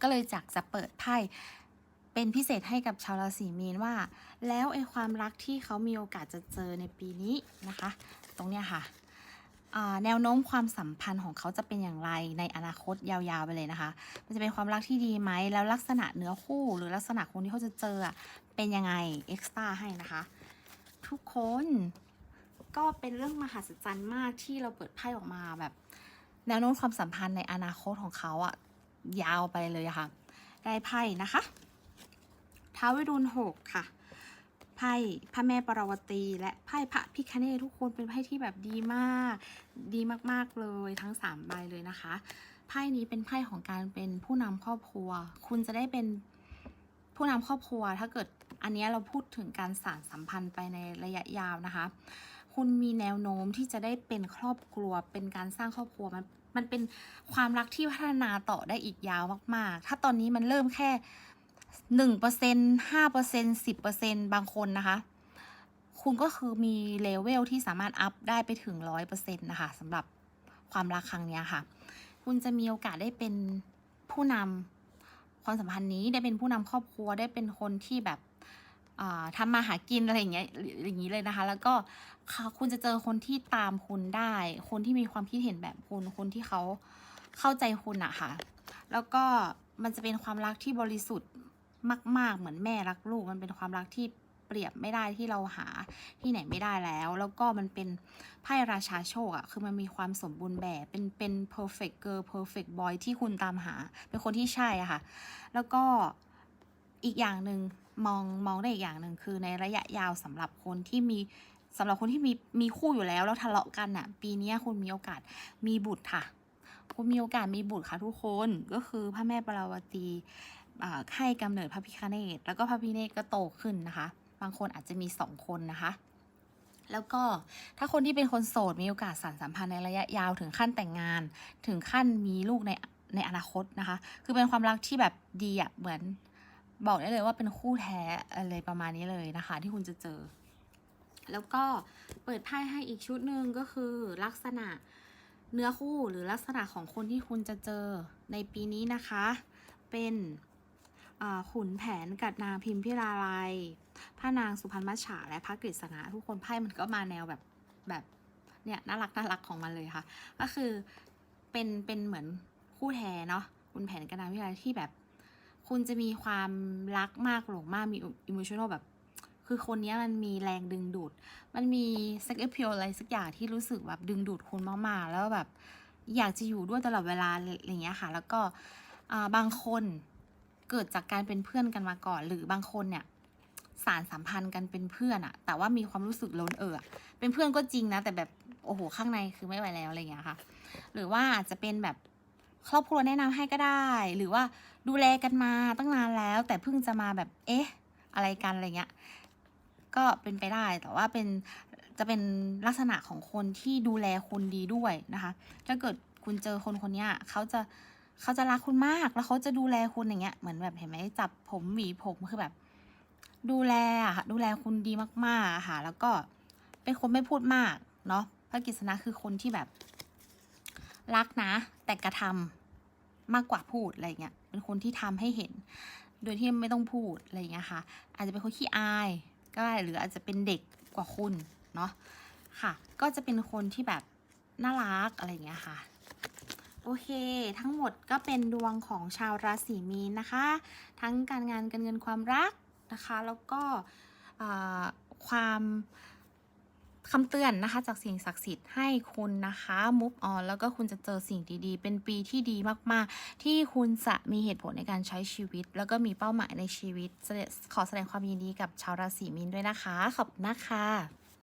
ก็เลยจากจะเปิดไพ่เป็นพิเศษให้กับชาวราศีมีนว่า แล้วไอ้ความรักที่เขามีโอกาสจะเจอในปีนี้นะคะ ตรงเนี้ยค่ะแนวโน้มความสัมพันธ์ของเขาจะเป็นอย่างไรในอนาคตยาวๆไปเลยนะคะ มันจะเป็นความรักที่ดีไหม แล้วลักษณะเนื้อคู่ หรือลักษณะคนที่เขาจะเจอเป็นยังไงเอ็กซ์ตาให้นะคะ ทุกคนก็เป็นเรื่องมหัศจรรย์มากที่เราเปิดไพ่ออกมาแบบ แนวโน้มความสัมพันธ์ในอนาคตของเขาอะ ยาวไปเลยค่ะ ได้ไพ่นะคะท้าววิรุณหกค่ะไพ่พระแม่ปรวตีและไพ่พระพิคเนตทุกคนเป็นไพ่ที่แบบดีมาก ดีมากๆเลยทั้งสามใบเลยนะคะไพ่นี้เป็นไพ่ของการเป็นผู้นำครอบครัว คุณจะได้เป็นผู้นำครอบครัว ถ้าเกิดอันนี้เราพูดถึงการสานสัมพันธ์ไปในระยะยาวนะคะ คุณมีแนวโน้มที่จะได้เป็นครอบครัวเป็นการสร้างครอบครัวมัน มันเป็นความรักที่พัฒนาต่อได้อีกยาวมากๆ ถ้าตอนนี้มันเริ่มแค่หนึ่งเปอร์เซ็นห้าเปอร์เซ็นสิบเปอร์เซ็นบางคนนะคะ คุณก็คือมีเลเวลที่สามารถอัพได้ไปถึงร้อยเปอร์เซ็นต์นะคะสำหรับความรักครั้งนี้ค่ะ คุณจะมีโอกาสได้เป็นผู้นำความสัมพันธ์นี้ได้เป็นผู้นำครอบครัวได้เป็นคนที่แบบ ทำมาหากินอะไรอย่างเงี้ยอย่างนี้เลยนะคะ แล้วก็คุณจะเจอคนที่ตามคุณได้ คนที่มีความคิดเห็นแบบคุณ คนที่เขาเข้าใจคุณอะค่ะ แล้วก็มันจะเป็นความรักที่บริสุทธิ์มาก ๆ เหมือนแม่รักลูก มันเป็นความรักที่เปรียบไม่ได้ที่เราหาที่ไหนไม่ได้แล้ว แล้วก็มันเป็นไพ่ราชาโชคอะคือมันมีความสมบูรณ์แบบ เป็นเป็น perfect girl perfect boy ที่คุณตามหา เป็นคนที่ใช่อะค่ะ แล้วก็อีกอย่างหนึ่ง มองมองได้อีกอย่างหนึ่งคือในระยะยาวสำหรับคนที่มีสำหรับคนที่มีมีคู่อยู่แล้วแล้วทะเลาะกันอะปีนี้คุณมีโอกาสมีบุตรค่ะ คุณมีโอกาสมีบุตรค่ะทุกคนก็คือพระแม่ปราวตีอ่าให้กำเนิดพระพิฆเนศแล้วก็พระพิฆเนศก็โตขึ้นนะคะ บางคนอาจจะมีสองคนนะคะแล้วก็ถ้าคนที่เป็นคนโสดมีโอกาสสานสัมพันธ์ในระยะยาวถึงขั้นแต่งงาน ถึงขั้นมีลูกในในอนาคตนะคะ คือเป็นความรักที่แบบดีอะเหมือน บอกได้เลยว่าเป็นคู่แท้อะไรประมาณนี้เลยนะคะ ที่คุณจะเจอ แล้วก็เปิดไพ่ให้อีกชุดหนึ่งก็คือลักษณะเนื้อคู่หรือลักษณะของคนที่คุณจะเจอในปีนี้นะคะ เป็นอ่าขุนแผนกัดนางพิมพิลาไลยพระนางสุพรรณมัจฉาและพระกฤษณะทุกคนไพ่มันก็มาแนวแบบแบบเนี่ยน่ารักน่ารักของมันเลยค่ะ ก็คือเป็นเป็นเหมือนคู่แท้เนาะคุณแผนกัดนางพิมพิลาไลยที่แบบ คุณจะมีความรักมากหลงมากมีอิม t ชัน a ลแบบ คือคนนี้มันมีแรงดึงดูด มันมีเซ็กเอพิอะไรสักอย่างที่รู้สึกแบบดึงดูดคุณมากๆ แล้วแบบอยากจะอยู่ด้วยตลอดเวลาอะไรอย่างเงี้ยค่ะ แล้วก็บางคนเกิดจากการเป็นเพื่อนกันมาก่อน หรือบางคนเนี่ยสารสัมพันธ์กันเป็นเพื่อนอะแต่ว่ามีความรู้สึกล้นเออเป็นเพื่อนก็จริงนะ แต่แบบโอ้โหข้างในคือไม่ไหวแล้วอะไรอย่างเงี้ยค่ะ หรือว่าอาจจะเป็นแบบครอบครัวแนะนำให้ก็ได้ หรือว่า ดูแลกันมาตั้งนานแล้ว แต่เพิ่งจะมาแบบเอ๊ะ อะไรกันอะไรเงี้ยก็เป็นไปได้แต่ว่าเป็นจะเป็นลักษณะของคนที่ดูแลคุณดีด้วยนะคะ ถ้าเกิดคุณเจอคนคนนี้เขาจะเขาจะรักคุณมากแล้วเขาจะดูแลคุณอย่างเงี้ยเหมือนแบบเห็นไหมจับผมหวีผมคือแบบ ดูแลอะค่ะดูแลคุณดีมากๆอะค่ะ แล้วก็เป็นคนไม่พูดมากเนาะพระกฤษณะคือคนที่แบบ รักนะ แต่กระทำ มากกว่าพูดอะไรเงี้ยเป็นคนที่ทำให้เห็น โดยที่ไม่ต้องพูดอะไรเงี้ยค่ะ อาจจะเป็นคนขี้อายก็ได้หรืออาจจะเป็นเด็กกว่าคุณเนาะค่ะ ก็จะเป็นคนที่แบบน่ารักอะไรเงี้ยค่ะโอเค ทั้งหมดก็เป็นดวงของชาวราศีมีนนะคะ ทั้งการงานการเงินความรักนะคะ แล้วก็ความ คำเตือนนะคะจากสิ่งศักดิ์สิทธิ์ให้คุณนะคะมุฟออนแล้วก็คุณจะเจอสิ่งดีๆ เป็นปีที่ดีมากๆ ที่คุณจะมีเหตุผลในการใช้ชีวิต แล้วก็มีเป้าหมายในชีวิตขอแสดงความยินดีกับชาวราศีมีนด้วยนะคะ ขอบคุณนะคะ